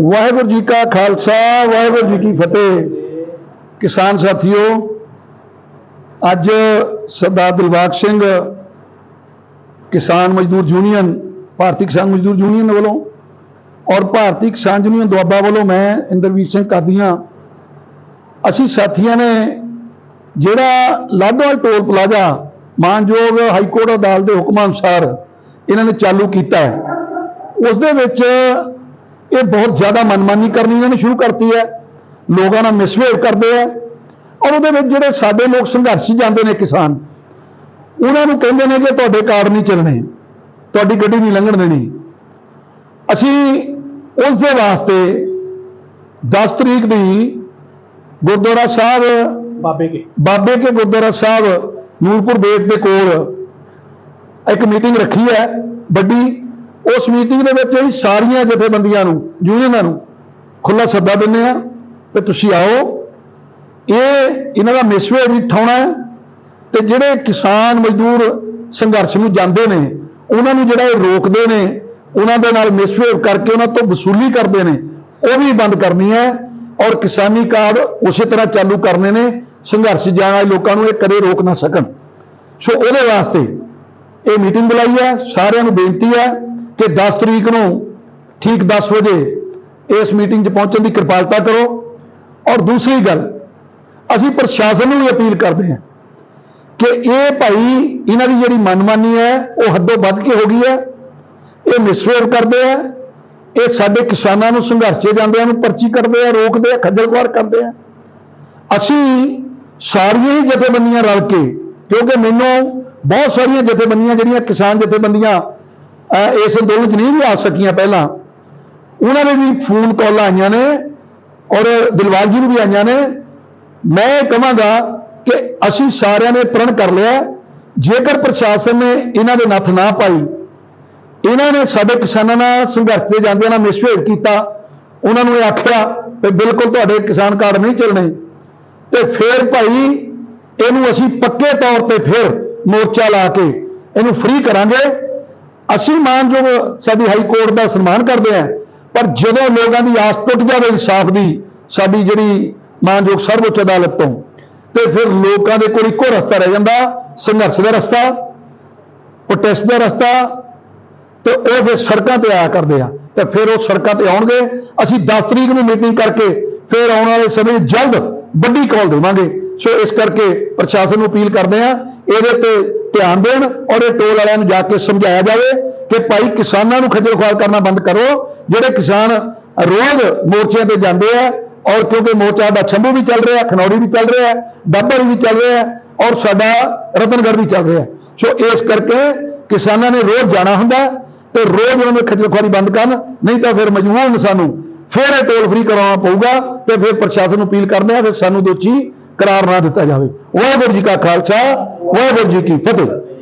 ਵਾਹਿਗੁਰੂ ਜੀ ਕਾ ਖਾਲਸਾ, ਵਾਹਿਗੁਰੂ ਜੀ ਕੀ ਫਤਿਹ। ਕਿਸਾਨ ਸਾਥੀਓ, ਅੱਜ ਸਰਦਾਰ ਦਿਲਬਾਗ ਸਿੰਘ ਕਿਸਾਨ ਮਜ਼ਦੂਰ ਯੂਨੀਅਨ, ਭਾਰਤੀ ਕਿਸਾਨ ਮਜ਼ਦੂਰ ਯੂਨੀਅਨ ਵੱਲੋਂ ਔਰ ਭਾਰਤੀ ਕਿਸਾਨ ਯੂਨੀਅਨ ਦੁਆਬਾ ਵੱਲੋਂ ਮੈਂ ਇੰਦਰਵੀਰ ਸਿੰਘ ਕਾਦੀਆਂ, ਅਸੀਂ ਸਾਥੀਆਂ ਨੇ ਜਿਹੜਾ ਲਾਡੋਵਾਲ ਟੋਲ ਪਲਾਜ਼ਾ, ਮਾਨਯੋਗ ਹਾਈ ਕੋਰਟ ਅਦਾਲਤ ਦੇ ਹੁਕਮਾਂ ਅਨੁਸਾਰ ਇਹਨਾਂ ਨੇ ਚਾਲੂ ਕੀਤਾ ਹੈ ਉਸ ਦੇ ਵਿੱਚ ਇਹ ਬਹੁਤ ਜ਼ਿਆਦਾ ਮਨਮਾਨੀ ਕਰਨੀ ਇਹਨਾਂ ਨੇ ਸ਼ੁਰੂ ਕਰਤੀ ਹੈ। ਲੋਕਾਂ ਨਾਲ ਮਿਸਬਿਹੇਵ ਕਰਦੇ ਆ ਔਰ ਉਹਦੇ ਵਿੱਚ ਜਿਹੜੇ ਸਾਡੇ ਲੋਕ ਸੰਘਰਸ਼ ਜਾਂਦੇ ਨੇ ਕਿਸਾਨ ਉਹਨਾਂ ਨੂੰ ਕਹਿੰਦੇ ਨੇ ਕਿ ਤੁਹਾਡੇ ਕਾਰਡ ਨਹੀਂ ਚੱਲਣੇ ਤੁਹਾਡੀ ਗੱਡੀ ਨਹੀਂ ਲੰਘਣ ਦੇਣੀ। ਅਸੀਂ ਉਸ ਦੇ ਵਾਸਤੇ 10 ਤਰੀਕ ਦੀ ਗੁਰਦੁਆਰਾ ਸਾਹਿਬ ਬਾਬੇ ਕੇ। ਬਾਬੇ ਕੇ ਗੁਰਦੁਆਰਾ ਸਾਹਿਬ ਨੂਰਪੁਰ ਬੇਟ ਦੇ ਕੋਲ ਇੱਕ ਮੀਟਿੰਗ ਰੱਖੀ ਹੈ ਵੱਡੀ। ਉਸ ਮੀਟਿੰਗ ਦੇ ਵਿੱਚ ਅਸੀਂ ਸਾਰੀਆਂ ਜਥੇਬੰਦੀਆਂ ਨੂੰ ਯੂਨੀਅਨਾਂ ਨੂੰ ਖੁੱਲਾ ਸੱਦਾ ਦਿੰਦੇ ਆ ਕਿ ਤੁਸੀਂ ਆਓ। ਇਹ ਇਹਨਾਂ ਦਾ ਮਿਸਵੇ ਵੀ ਠਾਉਣਾ ਹੈ ਤੇ ਜਿਹੜੇ ਕਿਸਾਨ ਮਜ਼ਦੂਰ ਸੰਘਰਸ਼ ਨੂੰ ਜਾਂਦੇ ਨੇ, ਉਹਨਾਂ ਨੂੰ ਜਿਹੜਾ ਇਹ ਰੋਕਦੇ ਨੇ, ਉਹਨਾਂ ਦੇ ਨਾਲ ਮਿਸਵੇਵ ਕਰਕੇ ਉਹਨਾਂ ਤੋਂ ਵਸੂਲੀ ਕਰਦੇ ਨੇ, ਉਹ ਵੀ ਬੰਦ ਕਰਨੀ ਹੈ ਔਰ ਕਿਸਾਨੀ ਕਾਰਡ ਉਸੇ ਤਰ੍ਹਾਂ ਚਾਲੂ ਕਰਨੇ ਨੇ, ਸੰਘਰਸ਼ ਜਾਣ ਵਾਲੇ ਲੋਕਾਂ ਨੂੰ ਇਹ ਕਦੇ ਰੋਕ ਨਾ ਸਕਣ। ਸੋ ਉਹਦੇ ਵਾਸਤੇ ਇਹ ਮੀਟਿੰਗ ਬੁਲਾਈ ਹੈ, ਸਾਰਿਆਂ ਨੂੰ ਬੇਨਤੀ ਹੈ ਕਿ 10 ਤਰੀਕ ਨੂੰ ਠੀਕ 10 ਵਜੇ ਇਸ ਮੀਟਿੰਗ 'ਚ ਪਹੁੰਚਣ ਦੀ ਕਿਰਪਾਲਤਾ ਕਰੋ। ਔਰ ਦੂਸਰੀ ਗੱਲ, ਅਸੀਂ ਪ੍ਰਸ਼ਾਸਨ ਨੂੰ ਵੀ ਅਪੀਲ ਕਰਦੇ ਹਾਂ ਕਿ ਇਹ ਭਾਈ ਇਹਨਾਂ ਦੀ ਜਿਹੜੀ ਮਨਮਾਨੀ ਹੈ, ਉਹ ਹੱਦੋਂ ਵੱਧ ਕੇ ਹੋ ਗਈ ਹੈ। ਇਹ ਮਿਸਵੇਵ ਕਰਦੇ ਆ। ਇਹ ਸਾਡੇ ਕਿਸਾਨਾਂ ਨੂੰ, ਸੰਘਰਸ਼ 'ਚ ਜਾਂਦਿਆਂ ਨੂੰ ਪਰਚੀ ਕੱਢਦੇ ਆ, ਰੋਕਦੇ ਆ, ਖੱਜਲ ਖੁਆਰ ਕਰਦੇ ਆ। ਅਸੀਂ ਸਾਰੀਆਂ ਹੀ ਜਥੇਬੰਦੀਆਂ ਰਲ ਕੇ, ਕਿਉਂਕਿ ਮੈਨੂੰ ਬਹੁਤ ਸਾਰੀਆਂ ਜਥੇਬੰਦੀਆਂ ਜਿਹੜੀਆਂ ਕਿਸਾਨ ਜਥੇਬੰਦੀਆਂ ਇਸ ਅੰਦੋਲਨ 'ਚ ਨਹੀਂ ਵੀ ਆ ਸਕੀਆਂ ਪਹਿਲਾਂ। ਉਹਨਾਂ ਦੇ ਵੀ ਫੋਨ ਕਾਲਾਂ ਆਈਆਂ ਨੇ ਔਰ ਦਿਲਵਾਲ ਜੀ ਨੂੰ ਵੀ ਆਈਆਂ ਨੇ। ਮੈਂ ਇਹ ਕਹਾਂਗਾ ਕਿ ਅਸੀਂ ਸਾਰਿਆਂ ਨੇ ਪ੍ਰਣ ਕਰ ਲਿਆ। ਜੇਕਰ ਪ੍ਰਸ਼ਾਸਨ ਨੇ ਇਹਨਾਂ ਦੇ ਨੱਥ ਨਾ ਪਾਈ, ਇਹਨਾਂ ਨੇ ਸਾਡੇ ਕਿਸਾਨਾਂ ਨਾਲ ਸੰਘਰਸ਼ ਤੇ ਜਾਂਦਿਆਂ ਨਾਲ ਮਿਸਬਿਹੇਵ ਕੀਤਾ। ਉਹਨਾਂ ਨੂੰ ਇਹ ਆਖਿਆ ਕਿ ਬਿਲਕੁਲ ਤੁਹਾਡੇ ਕਿਸਾਨ ਕਾਰਡ ਨਹੀਂ ਚੱਲਣੇ। ਤੇ ਫਿਰ ਭਾਈ ਇਹਨੂੰ ਅਸੀਂ ਪੱਕੇ ਤੌਰ ਤੇ ਫਿਰ ਮੋਰਚਾ ਲਾ ਕੇ ਇਹਨੂੰ ਫ੍ਰੀ ਕਰਾਂਗੇ। ਅਸੀਂ ਮਾਨਯੋਗ ਸਾਡੀ ਹਾਈ ਕੋਰਟ ਦਾ ਸਨਮਾਨ ਕਰਦੇ ਹਾਂ, ਪਰ ਜਦੋਂ ਲੋਕਾਂ ਦੀ ਆਸ ਟੁੱਟ ਜਾਵੇ ਇਨਸਾਫ ਦੀ, ਸਾਡੀ ਜਿਹੜੀ ਮਾਨਯੋਗ ਸਰਵਉੱਚ ਅਦਾਲਤ ਤੋਂ, ਤੇ ਫਿਰ ਲੋਕਾਂ ਦੇ ਕੋਲ ਇੱਕੋ ਰਸਤਾ ਰਹਿ ਜਾਂਦਾ, ਸੰਘਰਸ਼ ਦਾ ਰਸਤਾ ਪ੍ਰੋਟੈਸਟ ਦਾ ਰਸਤਾ, ਤੇ ਉਹ ਫਿਰ ਸੜਕਾਂ ਤੇ ਆਇਆ ਕਰਦੇ ਆ ਤੇ ਫਿਰ ਉਹ ਸੜਕਾਂ ਤੇ ਆਉਣਗੇ, ਅਸੀਂ 10 ਤਰੀਕ ਨੂੰ ਮੀਟਿੰਗ ਕਰਕੇ ਫਿਰ ਆਉਣ ਵਾਲੇ ਸਮੇਂ 'ਚ ਜਲਦ ਵੱਡੀ ਕਾਲ ਦੇਵਾਂਗੇ। ਸੋ ਇਸ ਕਰਕੇ ਪ੍ਰਸ਼ਾਸਨ ਨੂੰ ਅਪੀਲ ਕਰਦੇ ਆ ਇਹਦੇ ਤੇ ਧਿਆਨ ਦੇਣ ਔਰ ਇਹ ਟੋਲ ਵਾਲਿਆਂ ਨੂੰ ਜਾ ਕੇ ਸਮਝਾਇਆ ਜਾਵੇ ਕਿ ਭਾਈ ਕਿਸਾਨਾਂ ਨੂੰ ਖੱਜਲ ਖੁਆਰ ਕਰਨਾ ਬੰਦ ਕਰੋ, ਜਿਹੜੇ ਕਿਸਾਨ ਰੋਜ਼ ਮੋਰਚਿਆਂ ਤੇ ਜਾਂਦੇ ਆ ਔਰ ਕਿਉਂਕਿ ਮੋਰਚਾ ਦਾ ਛੰਭੂ ਵੀ ਚੱਲ ਰਿਹਾ, ਖਨੌਰੀ ਵੀ ਚੱਲ ਰਿਹਾ, ਡੱਬਰ ਵੀ ਚੱਲ ਰਿਹਾ ਔਰ ਸਾਡਾ ਰਤਨਗੜ੍ਹ ਵੀ ਚੱਲ ਰਿਹਾ। ਸੋ ਇਸ ਕਰਕੇ ਕਿਸਾਨਾਂ ਨੇ ਰੋਜ਼ ਜਾਣਾ ਹੁੰਦਾ ਤੇ ਰੋਜ਼ ਉਹਨਾਂ ਨੂੰ ਖੱਜਲ ਖੁਆਰੀ ਬੰਦ ਕਰਨ, ਨਹੀਂ ਤਾਂ ਫਿਰ ਮਜਬੂਰਨ ਸਾਨੂੰ ਫਿਰ ਇਹ ਟੋਲ ਫ੍ਰੀ ਕਰਾਉਣਾ ਪਊਗਾ ਤੇ ਫਿਰ ਪ੍ਰਸ਼ਾਸਨ ਨੂੰ ਅਪੀਲ ਕਰਦੇ ਆ, ਫਿਰ ਸਾਨੂੰ ਦੋਚੀ ਕਰਾਰ ਨਾ ਦਿੱਤਾ ਜਾਵੇ। ਵਾਹਿਗੁਰੂ ਜੀ ਕਾ ਖਾਲਸਾ ਵਾਹਿਗੁਰੂ ਜੀ ਕੀ ਫਤਿਹ।